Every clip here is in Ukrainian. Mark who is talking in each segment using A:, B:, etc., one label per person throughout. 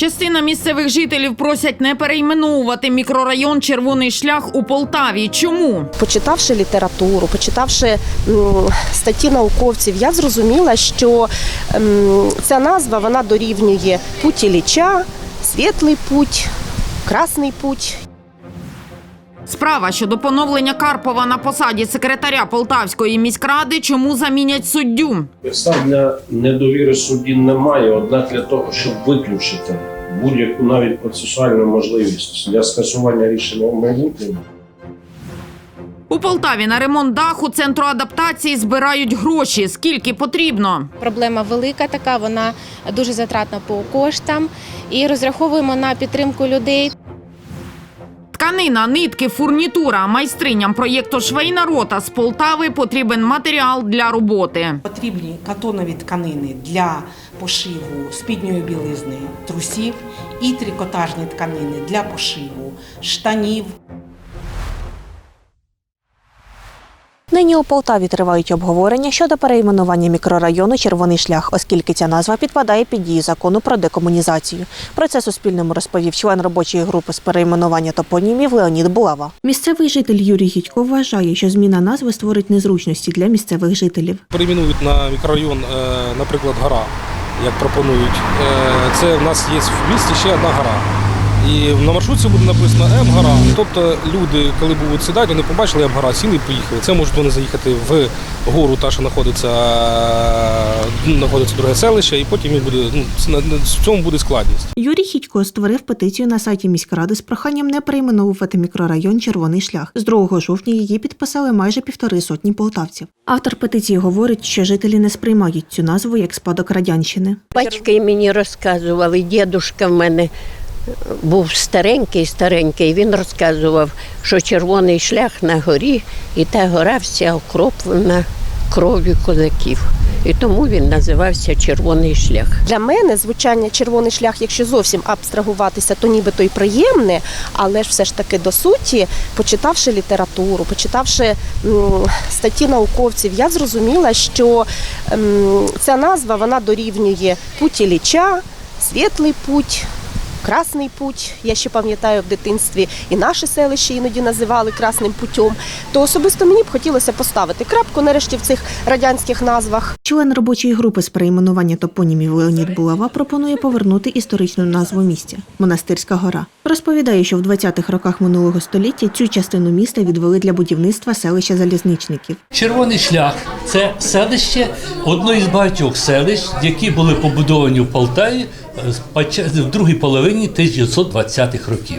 A: Частина місцевих жителів просять не перейменовувати мікрорайон Червоний шлях у Полтаві. Чому?
B: Почитавши літературу, почитавши статті науковців, я зрозуміла, що ця назва вона дорівнює путь Ілліча, світлий путь, красний путь.
A: Справа щодо поновлення Карпова на посаді секретаря Полтавської міськради. Чому замінять суддю?
C: Підстав для недовіри судді немає, однак для того, щоб виключити будь-яку навіть процесуальну можливість для скасування рішення в майбутньому.
A: У Полтаві на ремонт даху центру адаптації збирають гроші. Скільки потрібно?
D: Проблема велика така, вона дуже затратна по коштам. І розраховуємо на підтримку людей.
A: Тканина, нитки, фурнітура. Майстриням проєкту Швейна рота з Полтави потрібен матеріал для роботи.
E: Потрібні катонові тканини для пошиву спідньої білизни трусів і трикотажні тканини для пошиву штанів,
F: Нині у Полтаві тривають обговорення щодо перейменування мікрорайону Червоний шлях, оскільки ця назва підпадає під дію закону про декомунізацію. Про це Суспільному розповів член робочої групи з перейменування топонімів Леонід Булава. Місцевий житель Юрій Гідько вважає, що зміна назви створить незручності для місцевих жителів.
G: перейменують на мікрорайон, е, наприклад, гора, як пропонують. Е, Це в нас є в місті ще одна гора. І на маршрутці буде написано М-гора. Тобто люди, коли будуть сідати, вони побачили М-гора, сіли і поїхали. Це можуть вони заїхати в гору, та що знаходиться, е, знаходиться друге селище, і потім їм буде ну, в цьому буде складність.
F: Юрій Хідько створив петицію на сайті міськради з проханням не перейменовувати мікрорайон Червоний шлях. З 2 жовтня її підписали майже півтори сотні полтавців. Автор петиції говорить, що жителі не сприймають цю назву як спадок радянщини.
H: Батьки мені розказували, дідушка в мене був старенький, старенький. Він розказував, що червоний шлях на горі, і та гора вся окроплена кров'ю козаків. І тому він називався Червоний шлях.
B: Для мене звучання червоний шлях, якщо зовсім абстрагуватися, то нібито й приємне, але ж все ж таки до суті, почитавши літературу, почитавши м, статті науковців, я зрозуміла, що м, ця назва вона дорівнює путь Ілліча, світлий путь. Красний путь, я ще пам'ятаю в дитинстві і наше селище іноді називали красним путем. То особисто мені б хотілося поставити крапку нарешті в цих радянських назвах.
F: Член робочої групи з перейменування топонімів Леонід Булава пропонує повернути історичну назву місця Монастирська гора. Розповідає, що в 20-х роках минулого століття цю частину міста відвели для будівництва селища залізничників.
I: Червоний шлях це селище, одно із багатьох селищ, які були побудовані в Полтаві в другій половині 1920-х років.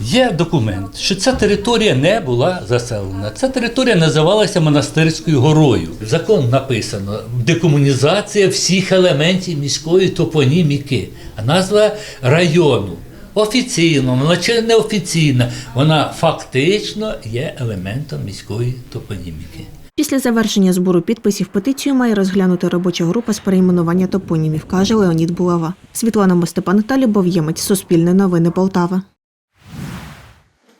I: Є документ, що ця територія не була заселена. Ця територія називалася Монастирською горою. Закон написано декомунізація всіх елементів міської топоніміки, а назва району. Офіційно, вона чи неофіційна, вона фактично є елементом міської топоніміки.
F: Після завершення збору підписів петицію має розглянути робоча група з перейменування топонімів, каже Леонід Булава. Світлана Мостепан та Любов Ємець. Суспільне новини Полтава.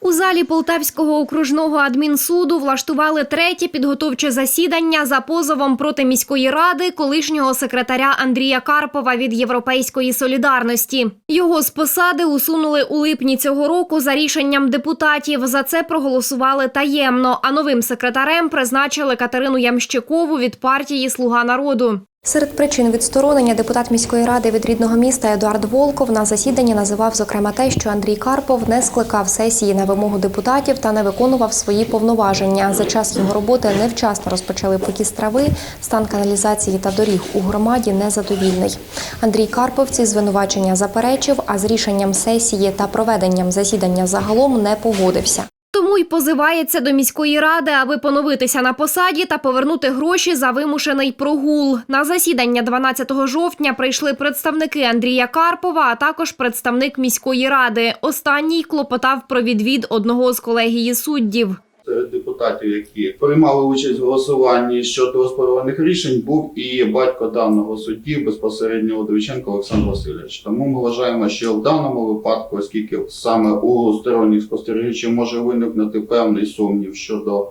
J: У залі Полтавського окружного адмінсуду влаштували третє підготовче засідання за позовом проти міської ради колишнього секретаря Андрія Карпова від Європейської солідарності. Його з посади усунули у липні цього року за рішенням депутатів. За це проголосували таємно. А новим секретарем призначили Катерину Ямщикову від партії Слуга народу.
K: Серед причин відсторонення депутат міської ради від рідного міста Едуард Волков на засіданні називав зокрема те, що Андрій Карпов не скликав сесії на вимогу депутатів та не виконував свої повноваження. За час його роботи невчасно розпочали покіс трави, стан каналізації та доріг у громаді незадовільний. Андрій Карпов ці звинувачення заперечив, а з рішенням сесії та проведенням засідання загалом не погодився.
J: Тому й позивається до міської ради, аби поновитися на посаді та повернути гроші за вимушений прогул. На засідання 12 жовтня прийшли представники Андрія Карпова, а також представник міської ради. Останній клопотав про відвід одного з колегії суддів.
L: Серед депутатів, які приймали участь в голосуванні щодо оспорюваних рішень, був і батько даного судді безпосередньо Удовиченко Олександр Васильович. Тому ми вважаємо, що в даному випадку, оскільки саме у сторонніх спостерігачів може виникнути певний сумнів щодо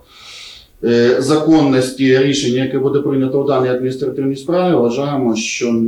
L: е, законності рішення, яке буде прийнято в даній адміністративній справі, вважаємо, що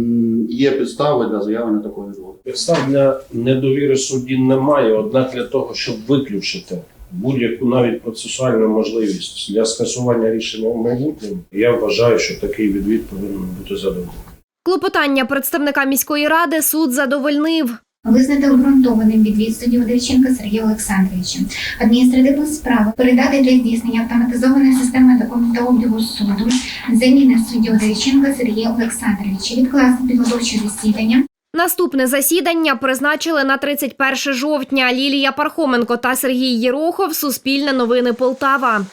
L: є підстави для заявлення такої відводу.
C: Підстав для недовіри судді немає, однак для того, щоб виключити будь-яку навіть процесуальну можливість для скасування рішення в майбутньому, я вважаю, що такий відвід повинен бути задоволений.
J: Клопотання представника міської ради суд задовольнив.
M: Визнати обґрунтованим відвід судді Удовиченка Сергія Олександровича. Адміністративну справу передати для здійснення автоматизованої системи документообігу суду заміни судді Удовиченка Сергія Олександровича. Відкласти підготовче засідання.
J: Наступне засідання призначили на 31 жовтня. Лілія Пархоменко та Сергій Єрохов. Суспільне новини Полтава.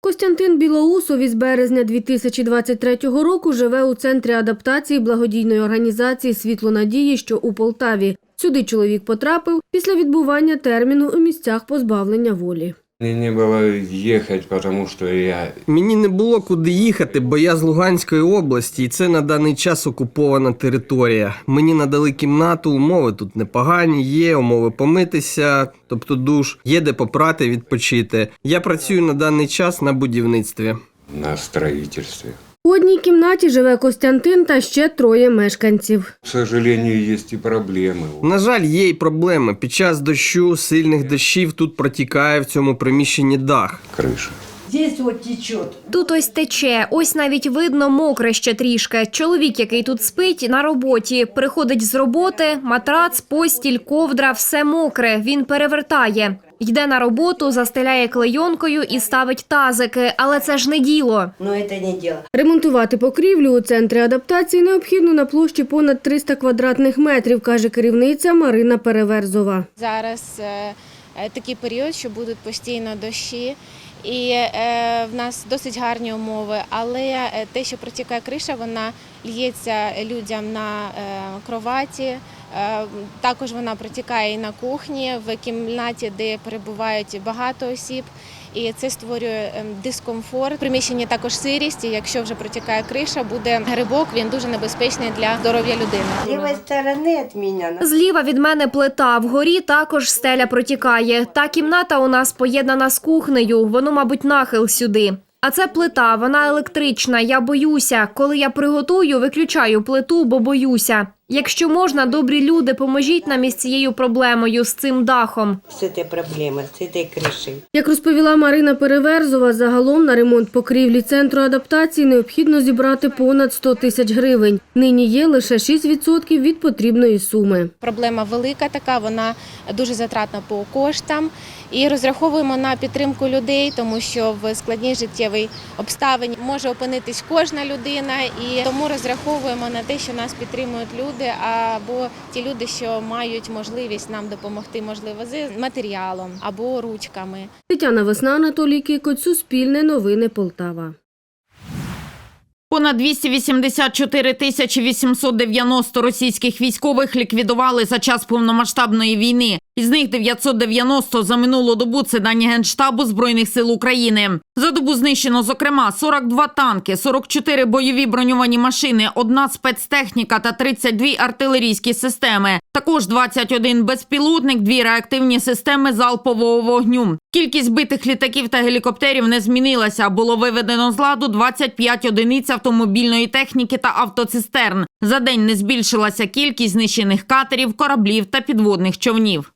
N: Костянтин Білоусов із березня 2023 року живе у центрі адаптації благодійної організації Світло надії, що у Полтаві. Сюди чоловік потрапив після відбування терміну у місцях позбавлення волі.
O: Мне не було їхати, тому що я
P: Мені не було куди їхати, бо я з Луганської області, і це на даний час окупована територія. Мені надали кімнату, умови тут непогані, є умови помитися, тобто душ, є де попрати, відпочити. Я працюю на даний час на будівництві.
O: на строительстве.
N: У одній кімнаті живе Костянтин та ще троє мешканців.
O: К сожалению, есть и проблемы.
P: На жаль, є й проблеми. Під час дощу, сильних дощів тут протікає в цьому приміщенні дах.
O: Крыша.
J: Тут ось тече, ось навіть видно мокре ще трішки. Чоловік, який тут спить, на роботі. Приходить з роботи, матрац, постіль, ковдра, все мокре. Він перевертає. Йде на роботу, застеляє клейонкою і ставить тазики, але це ж не діло.
N: Ремонтувати покрівлю у центрі адаптації необхідно на площі понад 300 квадратних метрів, каже керівниця Марина Переверзова.
D: Зараз е, е, такий період, що будуть постійно дощі. І е, в нас досить гарні умови, але е, те, що протікає криша, вона л'ється людям на е, кроваті. Е, також вона протікає і на кухні, в кімнаті, де перебувають багато осіб. І це створює ем, дискомфорт. В приміщенні також сирість. І якщо вже протікає криша, буде грибок. Він дуже небезпечний для здоров'я людини.
J: Зліва від мене плита, вгорі також стеля протікає. Та кімната у нас поєднана з кухнею, воно, мабуть, нахил сюди. А це плита, вона електрична. Я боюся. Коли я приготую, виключаю плиту, бо боюся. Якщо можна, добрі люди, поможіть нам із цією проблемою, з цим дахом.
N: Як розповіла Марина Переверзова, загалом на ремонт покрівлі центру адаптації необхідно зібрати понад 100 тисяч гривень. Нині є лише 6% від потрібної суми.
D: Проблема велика така, вона дуже затратна по коштам. І розраховуємо на підтримку людей, тому що в складній життєвій обставині може опинитись кожна людина, і тому розраховуємо на те, що нас підтримують люди, або ті люди, що мають можливість нам допомогти, можливо, з матеріалом або ручками.
N: Тетяна Весна, Анатолій Кикоць, Суспільне новини Полтава.
A: Понад 284 тисячі 890 російських військових ліквідували за час повномасштабної війни. Із них 990 за минулу добу це дані Генштабу Збройних сил України. За добу знищено, зокрема, 42 танки, 44 бойові броньовані машини, одна спецтехніка та 32 артилерійські системи. Також 21 безпілотник, дві реактивні системи залпового вогню. Кількість битих літаків та гелікоптерів не змінилася. Було виведено з ладу 25 одиниць автомобільної техніки та автоцистерн. За день не збільшилася кількість знищених катерів, кораблів та підводних човнів.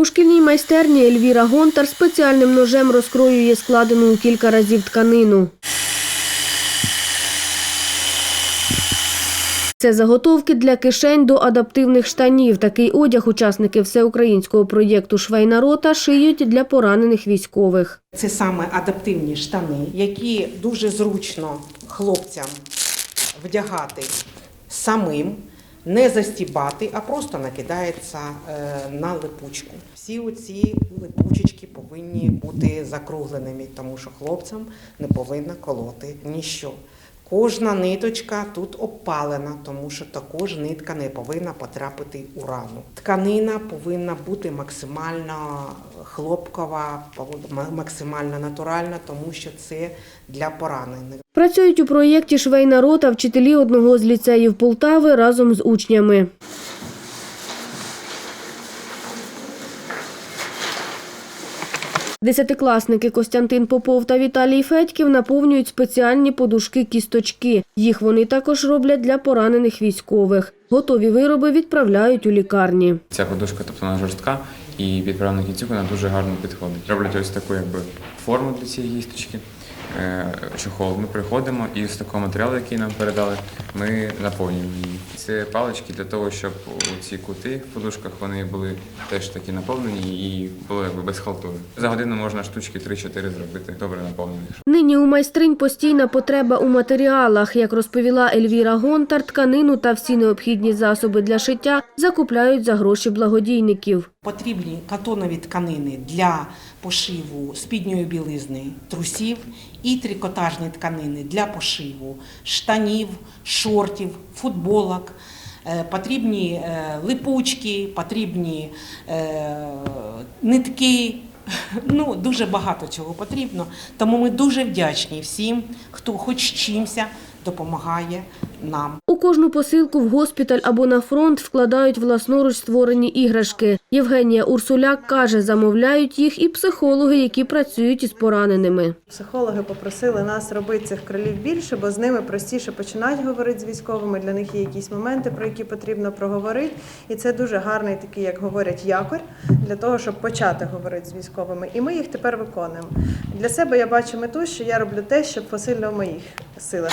N: У шкільній майстерні Ельвіра Гонтар спеціальним ножем розкроює складену у кілька разів тканину. Це заготовки для кишень до адаптивних штанів. Такий одяг учасники всеукраїнського проєкту Швейна рота шиють для поранених військових.
E: Це саме адаптивні штани, які дуже зручно хлопцям вдягати самим, не застібати, а просто накидається е, на липучку. Всі оці липучечки повинні бути закругленими, тому що хлопцям не повинна колоти ніщо. Кожна ниточка тут обпалена, тому що також нитка не повинна потрапити у рану. Тканина повинна бути максимально хлопкова, максимально натуральна, тому що це для поранених.
N: Працюють у проєкті Швейна рота вчителі одного з ліцеїв Полтави разом з учнями. Десятикласники Костянтин Попов та Віталій Федьків наповнюють спеціальні подушки-кісточки. Їх вони також роблять для поранених військових. Готові вироби відправляють у лікарні.
Q: Ця подушка, тобто вона жорстка, і під кінцівку вона дуже гарно підходить. Роблять ось таку якби форму для цієї гісточки. Е, Чохол. Ми приходимо і з такого матеріалу, який нам передали, ми наповнюємо її. Це палички для того, щоб ці кути в подушках вони були теж такі наповнені і було якби без халтури. За годину можна штучки 3-4 зробити добре наповнених.
N: Нині у майстринь постійна потреба у матеріалах. Як розповіла Ельвіра Гонтар, тканину та всі необхідні засоби для шиття закупляють за гроші благодійників.
E: Потрібні катонові тканини для пошиву спідньої білизни, трусів і трикотажні тканини для пошиву штанів, шортів, футболок. Е, Потрібні е, липучки, потрібні е, нитки. Ну, дуже багато чого потрібно. Тому ми дуже вдячні всім, хто хоч чимся допомагає нам.
N: У кожну посилку в госпіталь або на фронт вкладають власноруч створені іграшки. Євгенія Урсуляк каже, замовляють їх і психологи, які працюють із пораненими.
R: Психологи попросили нас робити цих кролів більше, бо з ними простіше починають говорити з військовими. Для них є якісь моменти, про які потрібно проговорити. І це дуже гарний такий, як говорять, якорь для того, щоб почати говорити з військовими. І ми їх тепер виконуємо. Для себе я бачу мету, що я роблю те, що посильно в моїх силах.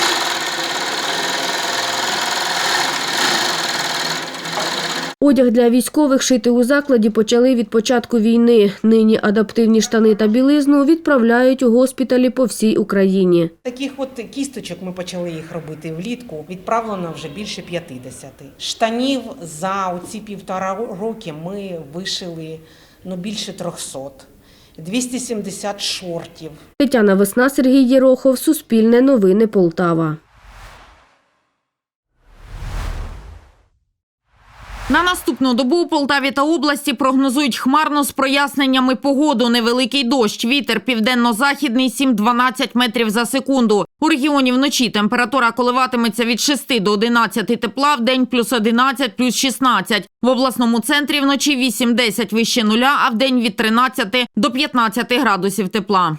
N: Одяг для військових шити у закладі почали від початку війни. Нині адаптивні штани та білизну відправляють у госпіталі по всій Україні.
E: Таких от кісточок ми почали їх робити влітку. Відправлено вже більше 50. Штанів за оці півтора роки ми вишили ну, більше 300. 270 шортів.
N: Тетяна Весна, Сергій Єрохов, Суспільне новини Полтава.
A: На наступну добу у Полтаві та області прогнозують хмарно з проясненнями погоду. Невеликий дощ, вітер південно-західний 7-12 метрів за секунду. У регіоні вночі температура коливатиметься від 6 до 11 тепла, в день плюс 11, плюс 16. В обласному центрі вночі 8-10 вище нуля, а в день від 13 до 15 градусів тепла.